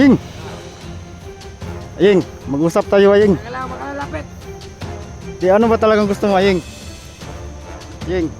Aying! Aying, mag-usap tayo Aying. Kailangan makalalapit. Di ano ba talagang gusto mo Aying? Aying,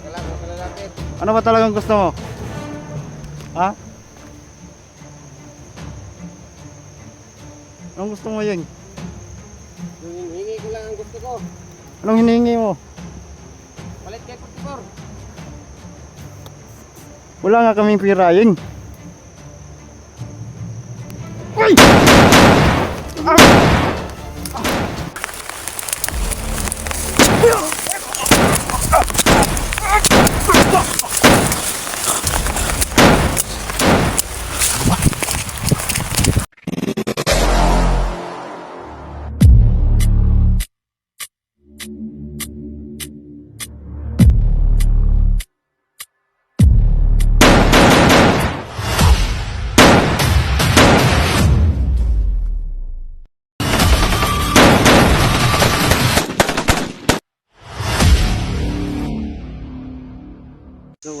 Kailangan makalalapit. ano ba talagang gusto mo? Ha? Anong gusto mo Aying? Yung hinihingi ko lang ang gusto ko. Anong hinihingi mo? Palit kay 44. Wala nga kaming pira Aying. Ay! So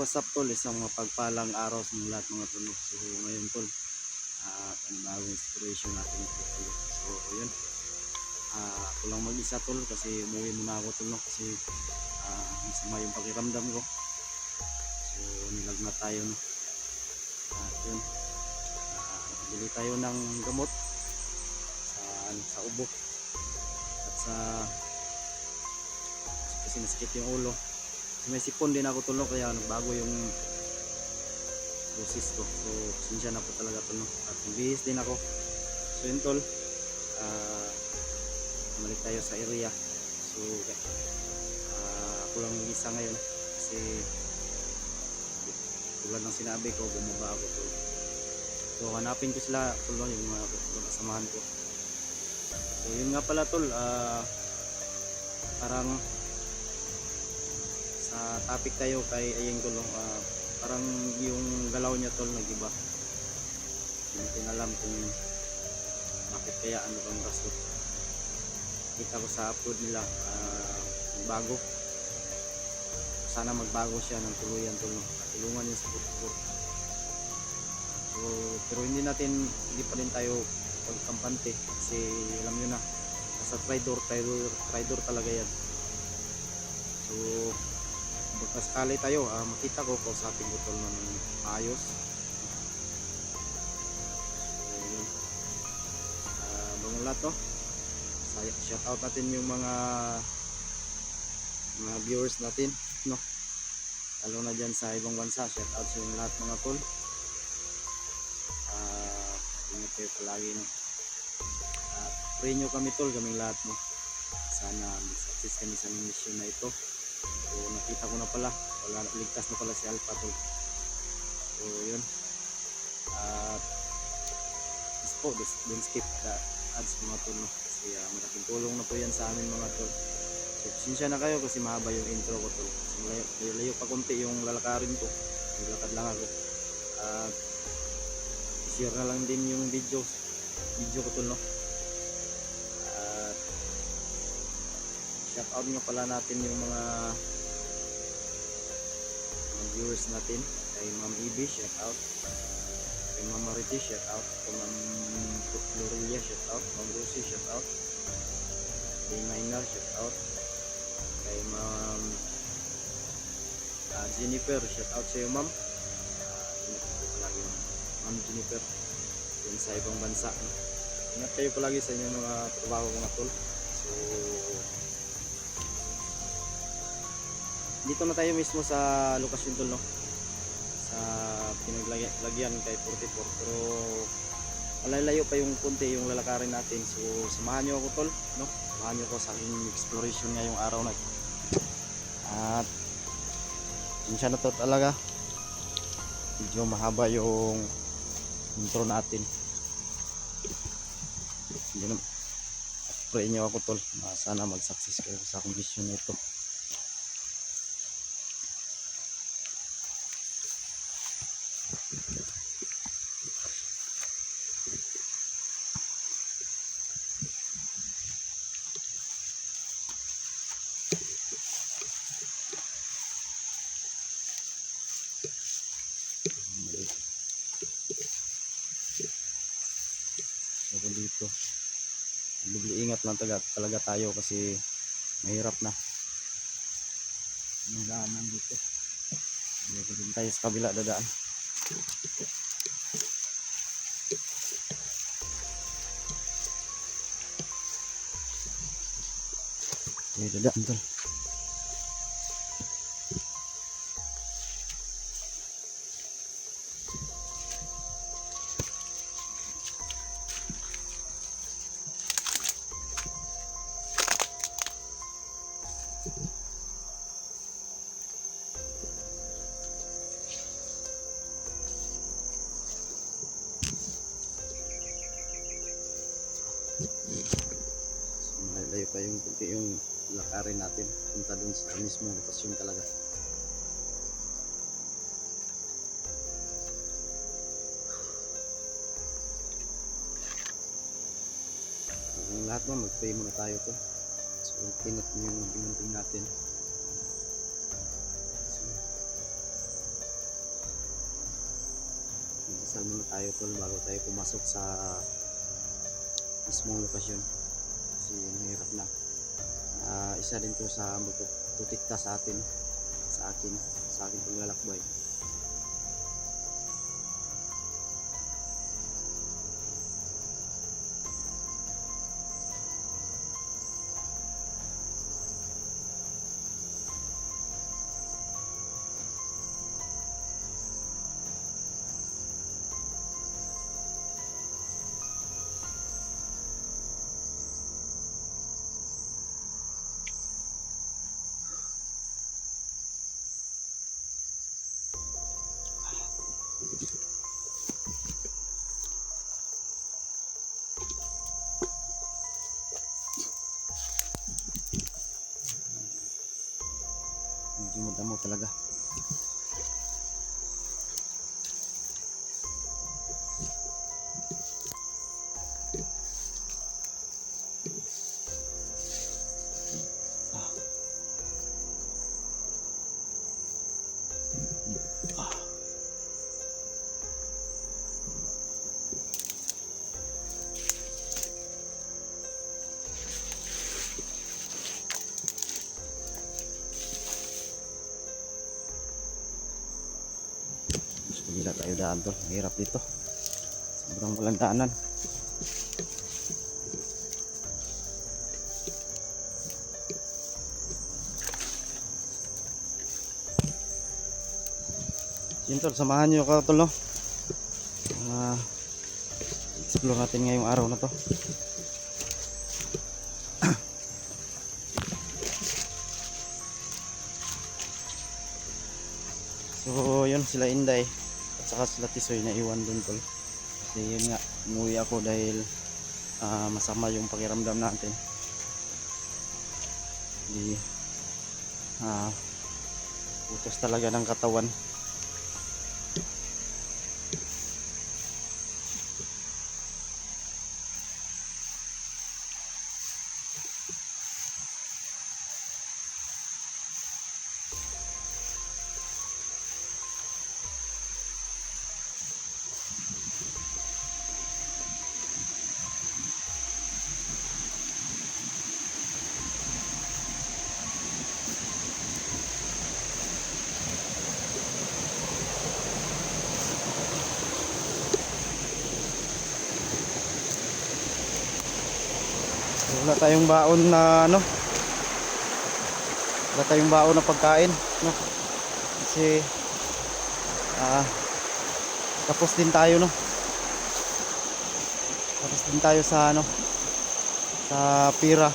what's up tol, isang mapagpalang araw sa mga lahat mga tol. So ngayon tol, ah panibagong inspiration natin ito. So yun, ah ako lang mag-isa tol kasi umuwi muna ako tol no? kasi ah masama yung pakiramdam ko. So nilagnat tayo no. At yun, ah bili tayo ng gamot sa, ano, sa ubo at sa kasi nasakit yung ulo may sipon din ako tulo kaya nagbago yung boses ko. So sinsya na po talaga tulo at bihis din ako. So yun tol. Ah bumalik tayo sa area. So ah, ako lang isa ngayon. Kasi tulad ng sinabi ko bumaba ako tol. So hanapin ko sila tulo yung mga mga kasamahan ko. So yun nga pala tol. Ah parang sa topic tayo kay Ayeng Tulong ah, parang yung galaw niya tol nag-iba hindi natin alam kung bakit kaya ano bang rason. Kita ko sa upload nila ah, bago. Sana magbago siya ng tuluyan tol no? tulungan niya sa putput so, pero hindi natin hindi pa rin tayo pagkampante kasi alam nyo na nasa tridor tridor, tridor talaga yan. So Baka sakali tayo, ah, makita ko kausapin ko tol ng maayos. So, yun. Ah, bangon lahat to. Say- Shout out natin yung mga mga viewers natin, no? Lalo na dyan sa ibang bansa, shout out sa lahat mga tol. Ah, ingat kayo palagi, no? At pray nyo kami tol, kaming lahat, no? Sana mag-success kami sa mission na ito. So nakita ko na pala, wala ligtas na pala si Alpha tol. So yun. At uh, po, don't skip the ads mga tol no. Kasi uh, malaking tulong na po yan sa amin mga tol. So sinsya na kayo kasi mahaba yung intro ko tol. Kasi malayo, layo pa konti yung lalakarin ko. Naglakad lang ako. At share na lang din yung video video ko tol no. Shout out nga pala natin yung mga viewers natin. Kay Ma'am Ibi shout out. Kay Ma'am Mariti shout out. Kay Ma'am Florelia shout out. Ma'am Rosie shout out. Kay Minor shout out. Kay Ma'am ah, Jennifer shout out sa iyo Ma'am. Ingat kayo palagi Ma'am Jennifer yun sa ibang bansa. Ingat kayo palagi sa inyong mga trabaho mga tol. So dito na tayo mismo sa lokasyon tol no? Sa pinaglagyan kay 44 pero malalayo pa yung punti yung lalakarin natin. So samahan nyo ako tol no? Samahan nyo ako sa aking exploration ngayong araw na at sinsya na to talaga. Medyo mahaba yung intro natin. Hindi na pray nyo ako tol. Na sana mag success kayo sa akong mission dito. Bigli ingat lang talaga, talaga tayo kasi mahirap na. Ang daanan dito. Dito din tayo sa kabila dadaan. Okay, dadaan tol. Sa mismong lokasyon talaga. Ang lahat mo, mag-pray muna tayo to. So, pinat mo yung binunting natin. So, mag-isal muna tayo tol bago tayo pumasok sa mismong lokasyon kasi mahirap na Ah, isa din to sa magtutikta sa atin sa akin sa akin paglalakbay madamo talaga Kabila tayo daan tol mahirap dito. Sobrang walang daanan. Yun tol. Samahan nyo ka tol no? Ah, explore natin ngayong araw na to. So, yun sila Inday at saka sila Tisoy na iwan dun tol. Kasi yun nga, umuwi ako dahil ah, masama yung pakiramdam natin. Di ah utos talaga ng katawan. Wala tayong baon na ano. Wala tayong baon na pagkain, no. Kasi ah tapos din tayo, no. Tapos din tayo sa ano sa pira.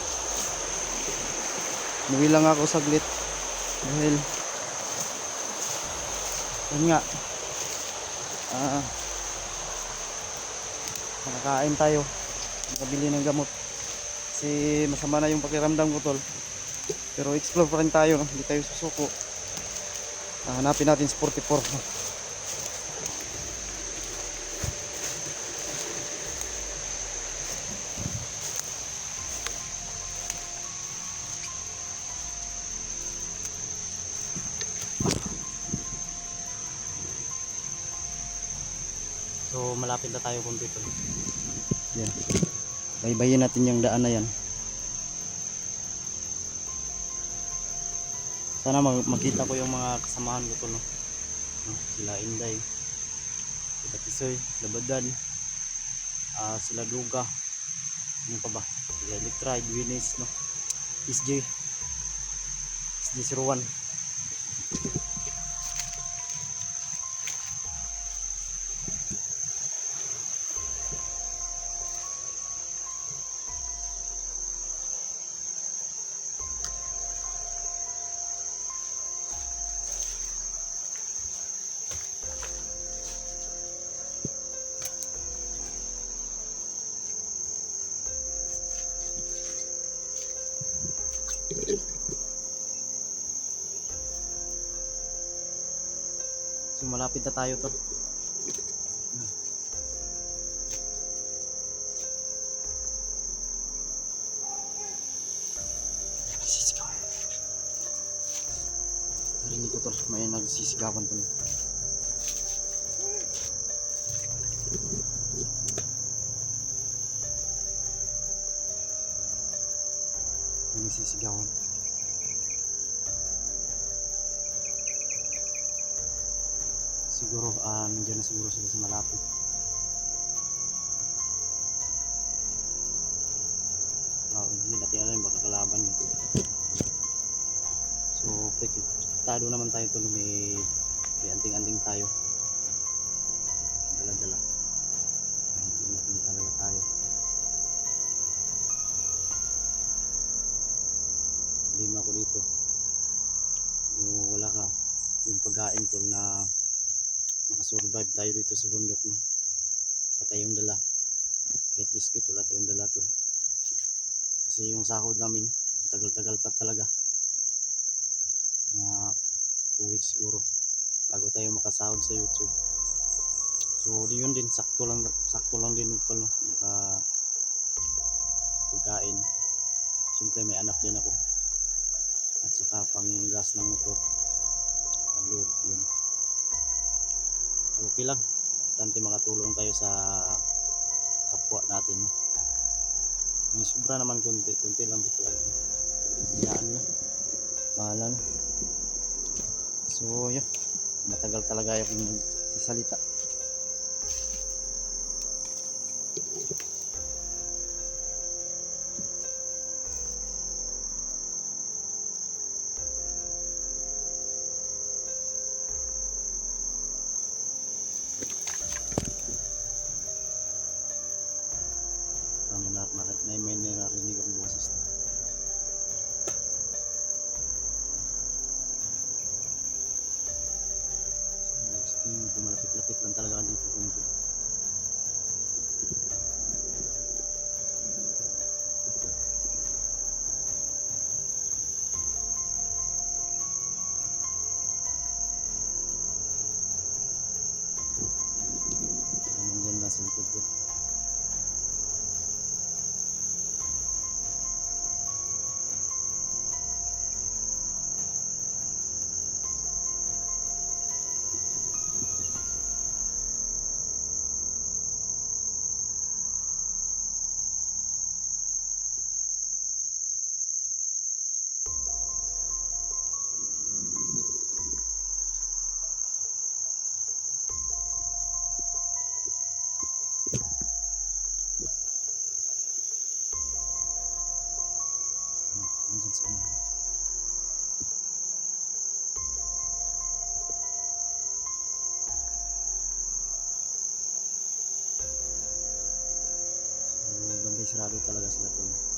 Umuwi lang ako saglit dahil yun nga ah makakain tayo makabili ng gamot kasi masama na yung pakiramdam ko tol pero explore pa rin tayo no? hindi tayo susuko Ah, hanapin natin si 44 no? So malapit na tayo kung dito. Yan. Baybayin natin yung daan na yan. Sana mag- makita ko yung mga kasamahan ko to no. No, Sila Inday, sila Tisoy, sila Badan, ah sila Duga, ano pa ba? Sila Electra, Edwinis, no? SJ, SJ01. Malapit na tayo to. Narinig ko to, may nagsisigawan to. Siguro sila sa malapit. Ah, hindi natin alam, baka kalaban nito. So, tado naman tayo to, may, may anting-anting tayo. Dala-dala. Anting-anting talaga tayo. Lima ko dito. Kung wala ka, yung pagkain ko na makasurvive tayo dito sa bundok no? Wala tayong dala. Kahit biscuit wala tayong dala to. Kasi yung sahod namin tagal-tagal pa talaga. Mga 2 weeks siguro bago tayo makasahod sa youtube. So di yun din sakto lang sakto lang din ito no? Maka pagkain. Siyempre may anak din ako. At saka pang gas ng motor. Ang load yun okay lang. Importante makatulong tayo sa kapwa natin no? may sobra naman kunti kunti lang dito talaga? Yan na bahala na. So yun. Matagal talaga yung sasalita malapit-lapit lang talaga dito kundi. Sarado talaga sila to.